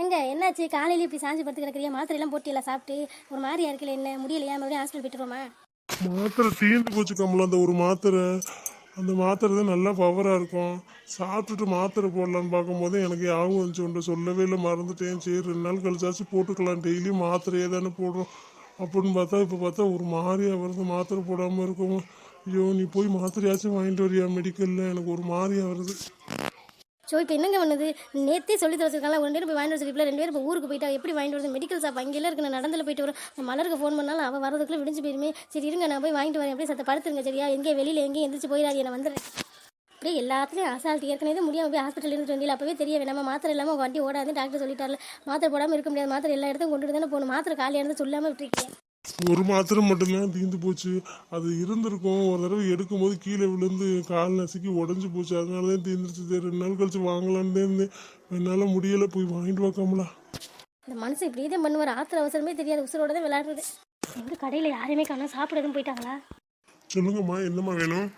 எங்க? என்னாச்சு? காலையில இப்படி சாஞ்சு படுத்து கிடக்குறியா? மாத்திரை எல்லாம் போட்டியல சாப்பிட்டு. ஒரு மாதிரியா இருக்கல என்ன? முடியலையா? மறுபடியும் ஹாஸ்பிட்டல் போயிட்டுருவோமா மாத்திரை தீர்ந்து போச்சு கமலா அந்த ஒரு மாத்திரை. அந்த மாத்திரை தான் நல்லா பவராக இருக்கும். சாப்பிட்டுட்டு மாத்திரை போடலான்னு பார்க்கும்போது எனக்கு யாவும் வந்துச்சு. ஒன்று சொல்லவே இல்லை மறந்துட்டேன். சரி ரெண்டு நாள் கழிச்சாச்சும் போட்டுக்கலாம். டெய்லியும் மாத்திரையே தானே போடுறோம். அப்படின்னு பார்த்தா இப்போ பார்த்தா ஒரு மாதிரியா வருது. மாத்திரை போடாமல் இருக்கும் ஐயோ நீ போய் மாத்திரையாச்சும் வாங்கிட்டு வரியா? மெடிக்கலில் எனக்கு ஒரு மாதிரியா வருது. ஸோ இப்போ என்னங்க பண்ணுது? நேற்றே சொல்லி தரச்சிருக்காங்களா ஒரு நேரம் போய் வாங்கிட்டு வச்சிருக்கல ரெண்டு பேரும் இப்போ ஊருக்கு போயிட்டா எப்படி வாங்கிட்டு வருது? மெடிக்கல் ஷாப் அங்கேயே இருக்கு நான் நடந்தில் போயிட்டு வரேன் நான் மலருக்கு ஃபோன் பண்ணாலும் அவள் வரதுக்குள்ள விடிஞ்சு போயிருமே. சரி இருங்க நான் போய் வாங்கிட்டு வரேன். அப்படியே சத்த படுத்துருங்க சரியா? எங்கேயும் வெளியில் எங்கேயும் எந்திரிச்சு போயிடாது நான் வந்துடுறேன். அப்படியே எல்லாத்துலேயும் அசால்ட் ஏற்கனவே முடியாமல் போய் ஹாஸ்பிட்டல் இருந்து வண்டியில் அப்பவே தெரிய வேணாமா மாத்திரை இல்லாமல் வண்டி ஓடாது டாக்டர் சொல்லிட்டார்ல. மாத்திரை போடாமல் இருக்க முடியாது. மாத்திரை எல்லா இடத்தையும் கொண்டு தானே போகணும். மாத்திரை காலியாக இருந்து சொல்லாமல் விட்டுருக்கேன் ஒரு மாத்திரை மட்டும்தான் தீர்ந்து போச்சு. அது இருந்திருக்கும். ஒரு தடவை எடுக்கும்போது கீழே விழுந்து கால் நசுக்கி உடஞ்சி போச்சு. அதனால தான் தீர்ந்துருச்சு ரெண்டு நாள் கழிச்சு வாங்கலான்னு தான் இருந்தேன். என்னால் முடியலை. போய் வாங்கிட்டு வாக்காமலா இந்த மனுஷன் இப்படியே தான் பண்ணுவார் ஆத்திர அவசரமே தெரியாது. உசுரோட தான் விளையாடுறது. எங்க கடையில் யாரையுமே காணோம் சாப்பிட எதுவும் போயிட்டாங்களா? சொல்லுங்கம்மா என்னம்மா வேணும்?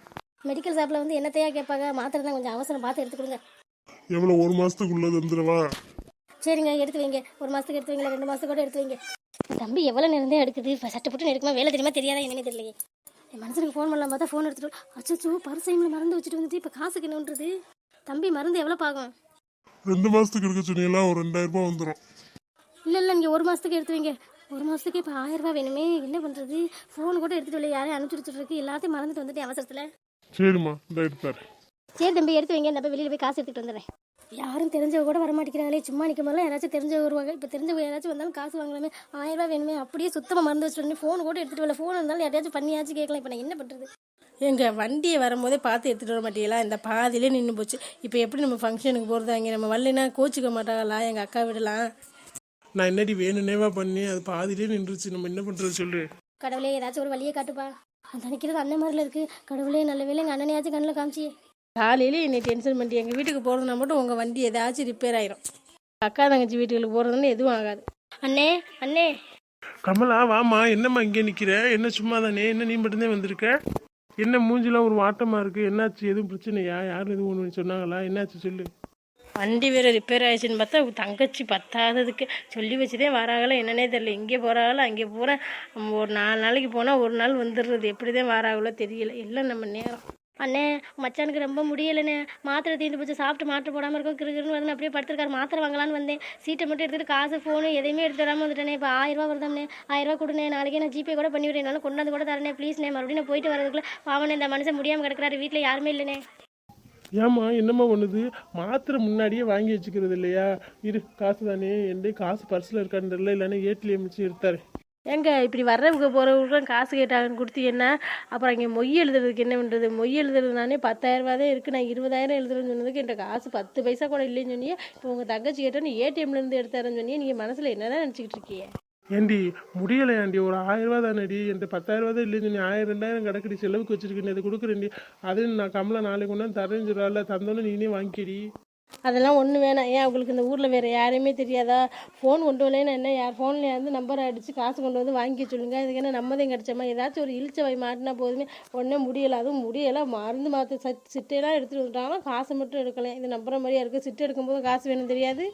மெடிக்கல் ஷாப்பில் வந்து என்னத்தையா கேட்பாங்க? மாத்திரை தான் கொஞ்சம் அவசரம் பார்த்து எடுத்து கொடுங்க. எவ்வளோ ஒரு மாதத்துக்குள்ளது வந்துடவா சரிங்க எடுத்து வைங்க. ஒரு மாதத்துக்கு எடுத்து வைங்களா ரெண்டு மாதத்துக்கு கூட எடுத்து வைங்க. தம்பி எவ்வளோ நேரம் எடுக்குது? இப்போ சட்டப்பட்டு எடுக்குமா வேலை தெரியுமா தெரியாதா என்னன்னு தெரியலையே. என் மனசுக்கு ஃபோன் பண்ணலாம் பார்த்தா ஃபோன் எடுத்துட்டு அச்சோ பரிசைமில் மறந்து வச்சுட்டு வந்துட்டு இப்போ காசுக்கு என்னன்றது தம்பி மருந்து எவ்வளோ பாகும்? ரெண்டு மாதத்துக்கு எடுக்க சொன்னீங்களா ஒரு ரெண்டாயிரம் ரூபாய் வந்துடும் இல்லை இல்லை நீங்கள் ஒரு மாதத்துக்கு எடுத்து வைங்க ஒரு மாதத்துக்கு இப்போ ஆயிரம் ரூபாய் வேணுமே என்ன பண்ணுறது ஃபோன் கூட எடுத்துட்டு இல்லை யாரையும் அனுப்பிச்சு வச்சுட்டு எல்லாத்தையும் மறந்துட்டு வந்துட்டேன் அவசரத்தில். சரிம்மா இந்த எடுத்தாரு சரி தம்பி எடுத்து வைங்க நான் போய் வெளியில் போய் காசு எடுத்துட்டு வந்துடுறேன். யாரும் தெரிஞ்சவங்க கூட வர மாட்டேங்கிறாங்களே சும்மா நிற்கும் போதெல்லாம் யாராச்சும் தெரிஞ்சவங்க வருவாங்க. இப்போ தெரிஞ்சவங்க யாராச்சும் வந்தாலும் காசு வாங்கலாமே. ஆயிரம் ரூபாய் வேணுமே அப்படியே சுத்தமாக மறந்து வச்சுட்டு ஃபோன் கூட எடுத்துட்டு வரல. ஃபோன் இருந்தாலும் யாரையாச்சும் பண்ணியாச்சும் கேட்கலாம். இப்போ நான் என்ன பண்ணுறது எங்க வண்டியை வரும்போதே பார்த்து எடுத்துகிட்டு வர மாட்டீங்களா? இந்த பாதியிலே நின்று போச்சு. இப்போ எப்படி நம்ம ஃபங்க்ஷனுக்கு போகிறது அங்கே? நம்ம வரலைன்னா கோச்சிக்க மாட்டாங்களா எங்கள் அக்கா விடலாம் நான் என்னடி வேணும்னேவா பண்ணி அது பாதியிலே நின்றுச்சு. நம்ம என்ன பண்ணுறது சொல்லு. கடவுளே ஏதாச்சும் ஒரு வழியை காட்டுப்பா. அந்த நினைக்கிறது அண்ணன் மாதிரில இருக்கு. கடவுளே நல்ல வேலை எங்கள் அண்ணனையாச்சும் கண்ணில் காமிச்சி காலையில என்னை டென்ஷன் பண்ணி எங்கள் வீட்டுக்கு போகிறதுனா மட்டும் உங்கள் வண்டி ஏதாச்சும் ரிப்பேர் ஆயிரும். அக்கா தங்கச்சி வீட்டுகளுக்கு போகிறதுன்னு எதுவும் ஆகாது. அண்ணே அண்ணே. கமலா வாமா என்னம்மா இங்கே நிற்கிற என்ன சும்மா தானே என்ன நீ மட்டும்தான் வந்திருக்க? என்ன மூஞ்சிலாம் ஒரு வாட்டமாக இருக்குது என்னாச்சு? எதுவும் பிரச்சனையா? யாரும் எதுவும் ஒன்று சொன்னாங்களா? என்னாச்சு சொல்லு. வண்டி வேறு ரிப்பேர் ஆயிடுச்சுன்னு பார்த்தா தங்கச்சி பத்தாததுக்கு சொல்லி வச்சுதே வராங்களோ என்னன்னே தெரியல. இங்கே போகிறாங்களோ அங்கே போகிறேன் ஒரு நாலு நாளைக்கு போனால் ஒரு நாள் வந்துடுறது. எப்படி தான் வராங்களோ தெரியல. எல்லாம் நம்ம நேரம். அண்ணே மச்சானுக்கு ரொம்ப முடியலண்ணே. மாத்திரை தீர்ந்து போச்சு. சாப்பிட்டு மாத்திரை போடாமல் இருக்கும் கிருகிருன்னு வந்து அப்படியே படுத்திருக்காரு. மாத்திரை வாங்கலான்னு வந்தேன். சீட்டை மட்டும் எடுத்துகிட்டு காசு ஃபோனு எதையுமே எடுத்து வராமல் வந்துட்டேனே. இப்போ ஆயிரம் ரூபா வருதாம்ண்ணே ஆயிரம் ரூபா கொடுண்ணே. நாளைக்கே நான் ஜிபே கூட பண்ணி விடுறேன். கொண்டாந்து கூட தரேனே. ப்ளீஸ்ண்ணே மறுபடியும் நான் போயிட்டு வரதுக்குள்ள பாவனே இந்த மனுஷன் முடியாமல் கிடக்கிறாரு. வீட்டில் யாருமே இல்லைண்ணே. ஏம்மா என்னம்மா ஒன்றுது மாத்திரை முன்னாடியே வாங்கி வச்சுக்கிறது இல்லையா? இரு காசு தானே. என்கிட்ட காசு பர்ஸில் இருக்கான்னு தெரியல. இல்லைன்னா ஏடிஎம் வச்சு எடுத்தாரு. ஏங்க இப்படி வர்றவங்க போகிறவங்களுக்கும் காசு கேட்டாங்கன்னு கொடுத்தீங்கன்னா அப்புறம் இங்கே மொய் எழுதுறதுக்கு என்ன பண்ணுறது மொய் எழுதுறதுனாலே பத்தாயிரம் ரூபா தான் இருக்குது நான் இருபதாயிரம் எழுதுறேன்னு சொன்னதுக்கு என்கிட்ட காசு பத்து பைசா கூட இல்லைன்னு சொன்னியே. இப்போ உங்கள் தங்கச்சி கேட்டோன்னு ஏடிஎம்லேருந்து எடுத்தாரன்னு சொன்னியே. நீங்கள் மனசில் என்ன தான் நினச்சிக்கிட்டு இருக்கீங்க? ஏண்டி முடியலையாண்டி ஒரு ஆயிரம் ரூபா தானேடி? என்கிட்ட பத்தாயிரரூபா தான் இல்லைன்னு சொன்னி ஆயிரம் ரெண்டாயிரம் கிடக்குடி. செலவுக்கு வச்சிருக்கேன் அது கொடுக்குறேன்டி அது நான் கம்மலை நாளைக்கு கொண்டாந்து தரேன்னு சொல்கிறாள் தந்தோன்னு நீனே வாங்கிக்கடி. அதெல்லாம் ஒன்றும் வேணாம். ஏன் அவங்களுக்கு இந்த ஊரில் வேறு யாரையுமே தெரியாதா? ஃபோன் கொண்டு வரலன்னு என்ன? யார் ஃபோனில் இருந்து நம்பர் அடித்து காசு கொண்டு வந்து வாங்கி சொல்லுங்கள் இதுக்கு என்ன நம்மதையும் கிடச்சோமா ஏதாச்சும் ஒரு இழிச்ச வை மாட்டினா போதுமே. ஒன்றே முடியலை. அதுவும் முடியலை. மருந்து மாற்ற சட் சிட்டையெல்லாம் எடுத்துகிட்டு வந்துட்டாங்கன்னா காசு மட்டும் எடுக்கலாம் இது நம்புற மாதிரியா இருக்குது சிட்டு எடுக்கும்போது காசு வேணும் தெரியாது.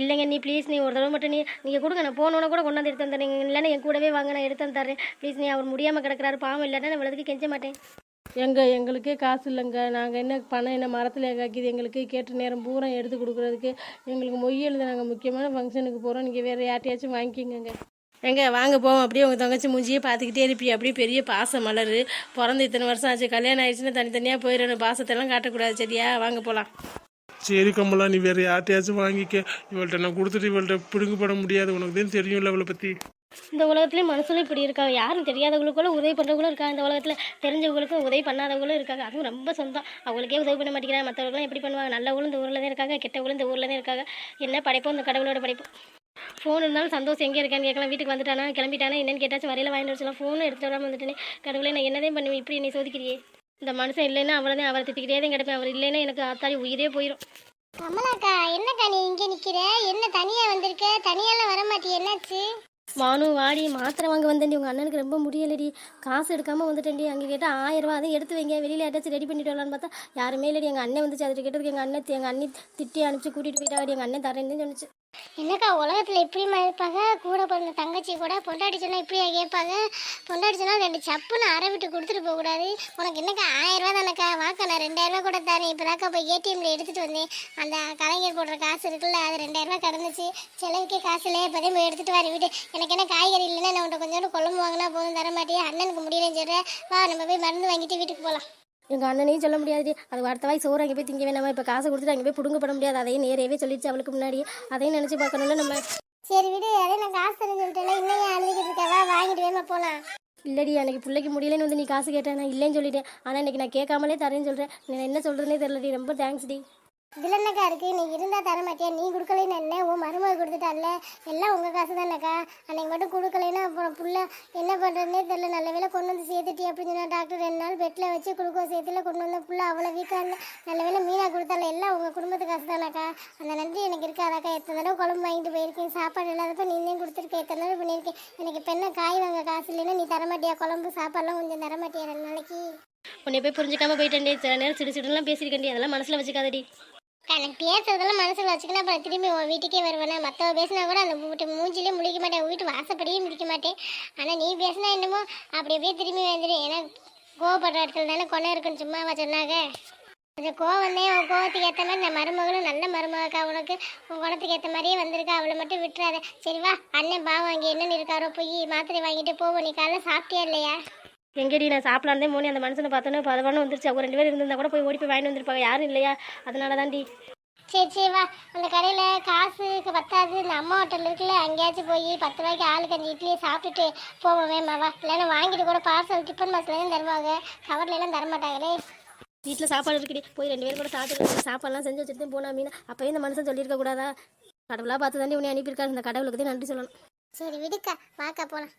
இல்லைங்க நீ ப்ளீஸ் நீ ஒரு தடவை மட்டும் நீ நீங்கள் கொடுங்க. நான் போனோன்னு கூட கொண்டாந்து எடுத்து தந்துறேன் இல்லைன்னா என் கூடவே வாங்க. நான் எடுத்து வந்து தரேன் ப்ளீஸ் நீ அவர் முடியாமல் கிடக்குறாரு. பாவம் இல்லைன்னா நான் விளக்கு கெஞ்ச மாட்டேன். எங்கள் எங்களுக்கே காசு இல்லைங்க. நாங்கள் என்ன பணம் என்ன மரத்தில் காய்க்குது எங்களுக்கு கேட்ட நேரம் பூரா எடுத்து கொடுக்குறதுக்கு எங்களுக்கு மொய் எழுத நாங்கள் முக்கியமான ஃபங்க்ஷனுக்கு போகிறோம் நீங்கள் வேறு யார்ட்டையாச்சும் வாங்கிக்கோங்க எங்க வாங்க போவோம். அப்படியே உங்கள் தங்கச்சி மூஞ்சியே பார்த்துக்கிட்டே இருப்பி அப்படியே பெரிய பாசம் மலர். பிறந்து இத்தனை வருஷம் ஆச்சு. கல்யாணம் ஆயிடுச்சுன்னா தனித்தனியாக போயிடணும் பாசத்தெல்லாம் காட்டக்கூடாது. சரியா? வாங்க போகலாம் சரி கமலா நீ வேறு யார்ட்டையாச்சும் வாங்கிக்க. இவள்கிட்ட நான் கொடுத்துட்டு இவள்கிட்ட பிடுங்கப்பட முடியாது. உனக்கு தான் தெரியும்ல அவளை பற்றி இந்த உலகத்துலேயும் மனுஷனும் இப்படி இருக்காங்க. யாரும் தெரியாதவங்களுக்குள்ள உதவி பண்ணுறவங்களும் இருக்காங்க. இந்த உலகத்தில் தெரிஞ்சவங்களுக்கும் உதவி பண்ணாதவங்களும் இருக்காங்க. அதுவும் ரொம்ப சொந்தம். அவங்களுக்கே உதவி பண்ண மாட்டேங்கிறாங்க. மற்றவங்களும் எப்படி பண்ணுவாங்க? நல்லவங்களும் இந்த ஊரில் தான் இருக்காங்க. கெட்டவங்களும் இந்த ஊரில் தான் இருக்காங்க. என்ன படைப்போம்? இந்த கடவுளோட படைப்போம். ஃபோன் இருந்தாலும் சந்தோஷம் எங்கே இருக்கான்னு கேட்கலாம். வீட்டுக்கு வந்துட்டானா? கிளம்பிட்டானா? என்னன்னு கேட்டாச்சும் வரையில வாங்கிட்டு வச்சுலாம் ஃபோனும் எடுத்துட்டு வராமல் வந்துட்டேனே. கடவுளே நான் என்னதான் பண்ணுவேன்? இப்படி நீ சோதிக்கிறியே? இந்த மனுஷன் இல்லைன்னா அவ்வளோதான் அவரை திட்டிக்கிட்டே தான் கிடப்பேன். அவர் இல்லைன்னா எனக்கு ஆத்தாடி உயிரே போயிடும் கமலாக்கா என்னக்கா நீ இங்கே நிற்கிற என்ன தனியாக வந்திருக்க? தனியாலாம் வர மாட்டியே என்னாச்சு? மானு வாடி மாத்திரை வாங்க வந்தேன்டி. உங்கள் அண்ணனுக்கு ரொம்ப முடியலடி. காசு எடுக்காமல் வந்துட்டேன்டி. அங்கே கேட்டால் ஆயிரம் ரூபா அதை எடுத்து வைங்க. வெளியில் ஏதாச்சும் ரெடி பண்ணிட்டு வரலான்னு பார்த்தா யாருமே இல்லடி. எங்கள் அண்ணன் வந்துச்சு அதை கேட்டதுக்கு எங்கள் அண்ணன் எங்கள் அண்ணி திட்டி அனுப்பிச்சு கூட்டிகிட்டு போயிட்டாடி எங்கள் அண்ணன் தரேன்னு சொன்னிச்சு. என்னக்கா உலகத்தில் இப்படிமா இருப்பாங்க கூட பிறந்த தங்கச்சி கூட பொண்டாட்டி சொன்னால் இப்படியா கேட்பாங்க பொண்டாட்டி சொன்னால் ரெண்டு சப்புன்னு அரை விட்டு கொடுத்துட்டு போகக்கூடாது. உனக்கு என்னக்கா ஆயிரரூவா தானேக்கா தானக்கா? வாக்கா நான் ரெண்டாயிரம் ரூபா கூட இப்போ தாக்கா போய் ஏடிஎம்ல எடுத்துகிட்டு வந்தேன். அந்த கலைஞர் போடுற காசு இருக்குல்ல அது ரெண்டாயிரரூவா கடந்துச்சு. செலவுக்கே காசு இல்லை இப்போதே போய் எடுத்துகிட்டு வர வீட்டு. எனக்கு என்ன காய்கறி இல்லைன்னா நான் உன்ட்ட கொஞ்சோண்டு குழம்பு வாங்கினா போதும் தர மாட்டியா அண்ணனுக்கு முடியலன்னு சொல்கிறேன் வா நம்ம போய் மருந்து வாங்கிட்டு வீட்டுக்கு போகலாம் எங்கள் அண்ணனையும் சொல்ல முடியாது. அது அடுத்த வாய் சோறு அங்கே போய் திங்க வேணாமா? இப்போ காசை கொடுத்துட்டு அங்கே போய் பிடுங்கப்பட முடியாது. அதையும் நேரவே சொல்லிடுச்சு அவளுக்கு முன்னாடி. அதையும் நினச்சி பார்க்கணும்ல நம்ம. சரி விடு. அதே நான் காசு தரேன்னு சொல்லிட்டேன் இன்னும் அழுதுகிட்டு இருக்கா? வா வாங்கிட்டு வேமா போகலாம் இல்லடி அன்னைக்கு பிள்ளைக்கு முடியலன்னு வந்து நீ காசு கேட்டேன் நான் இல்லைன்னு சொல்லிட்டேன். ஆனால் இன்னைக்கு நான் கேட்காமலே தரேன்னு சொல்கிறேன் நான் என்ன சொல்கிறதுனே தெரியலடி. ரொம்ப தேங்க்ஸ் டி. இதில் என்னக்கா இருக்கு? நீ இருந்தா தர மாட்டியா? நீ கொடுக்கலைன்னு என்ன? உன் மருமக கொடுத்துட்டால எல்லாம் உங்க காசு தானேக்கா அன்னைக்கு மட்டும் கொடுக்கலைன்னா அப்புறம் புள்ள என்ன பண்றதுனே தெரியல. நல்ல வேலை கொண்டு வந்து சேர்த்துட்டி அப்படின்னு சொன்னா டாக்டர் ரெண்டு நாள் பெட்டில் வச்சு குளுக்கோஸ் சேர்த்துல கொண்டு வந்த புள்ள அவ்வளோ வீக்காக இருந்தால் நல்ல வேலை மீனா கொடுத்தால எல்லாம் உங்க குடும்பத்து காசு தானேக்கா அந்த நன்றி எனக்கு இருக்காதாக்கா. எத்தனை தடவை குழம்பு வாங்கிட்டு போயிருக்கேன். சாப்பாடு இல்லாதப்ப நீனே கொடுத்துருக்கேன். எத்தனை தடவை பண்ணியிருக்கேன். எனக்கு இப்போ என்ன காய் வாங்க காசு இல்லைன்னா நீ தரமாட்டியா குழம்பு சாப்பாடுலாம் கொஞ்சம் தரமாட்டியா ரெண்டு நாளைக்கு? உன்னை போய் புரிஞ்சுக்காம போயிட்டேன்டி. சில நேரம் சிடு சிடுலாம் பேசியிருக்கேன்டி. அதெல்லாம் மனசில் வச்சுக்காதடி. எனக்கு பேசுறதெல்லாம் மனசுல வச்சுக்கலாம் அப்புறம் திரும்பி உன் வீட்டுக்கே வருவேனே? மற்றவ பேசினா கூட அந்த வீட்டு மூஞ்சிலே முழிக்க மாட்டேன். வீட்டு வாசப்படியே முடிக்க மாட்டேன். ஆனால் நீ பேசினா என்னமோ அப்படி அப்படியே திரும்பி வந்துடும் ஏன்னா கோவப்படுற இடத்துல தானே கொலை இருக்குன்னு சும்மாவா சொன்னாங்க? அந்த கோவம் உன் கோவத்துக்கு ஏற்ற மாதிரி நான் மருமகளும் நல்ல மருமகக்கா உனக்கு உன் குணத்துக்கு ஏற்ற மாதிரியே வந்திருக்கா. அவளை மட்டும் விட்டுறாத. சரி வா அண்ணன் பாவம் அங்கே என்னென்னு இருக்காரோ போய் மாத்திரை வாங்கிட்டு போவோம். நீ காலைல சாப்பிட்டியா இல்லையா? எங்கடி நான் சாப்பிடலாந்தே மோனி அந்த மனுஷனை பார்த்தோன்னே பதவானு வந்துருச்சு. அவங்க ரெண்டு பேரும் இருந்திருந்தா கூட போய் ஓடி போய் வாங்கிட்டு வந்திருப்பாங்க. யாரும் இல்லையா? அதனால தான்டி சரி சரி வா. அந்த கடையில் காசுக்கு பத்தாது. இந்த அம்மா ஹோட்டல் இருக்குல்ல அங்கேயாச்சும் போய் பத்து ரூபாய்க்கு ஆளுக்கு அஞ்சு இட்லியை சாப்பிட்டுட்டு போவோம் வேமாவா இல்லைன்னா வாங்கிட்டு கூட பார்சல் டிஃபன் பாக்ஸில் தான் தருவாங்க. கவர்ல எல்லாம் தர மாட்டாங்களே வீட்டில் சாப்பாடு இருக்குடி. போய் ரெண்டு பேரும் கூட சாப்பிட்டு சாப்பாடுலாம் செஞ்சு வச்சுட்டு போனா மீனா. அப்போயே இந்த மனுஷன் சொல்லியிருக்க கூடாதா? கடவுளாக பார்த்து தாண்டி உன்னை அனுப்பியிருக்காரு. இந்த கடவுளுக்கு தான் நன்றி சொல்லணும். சரி விடுக்கா. வாக்கா போகலாம்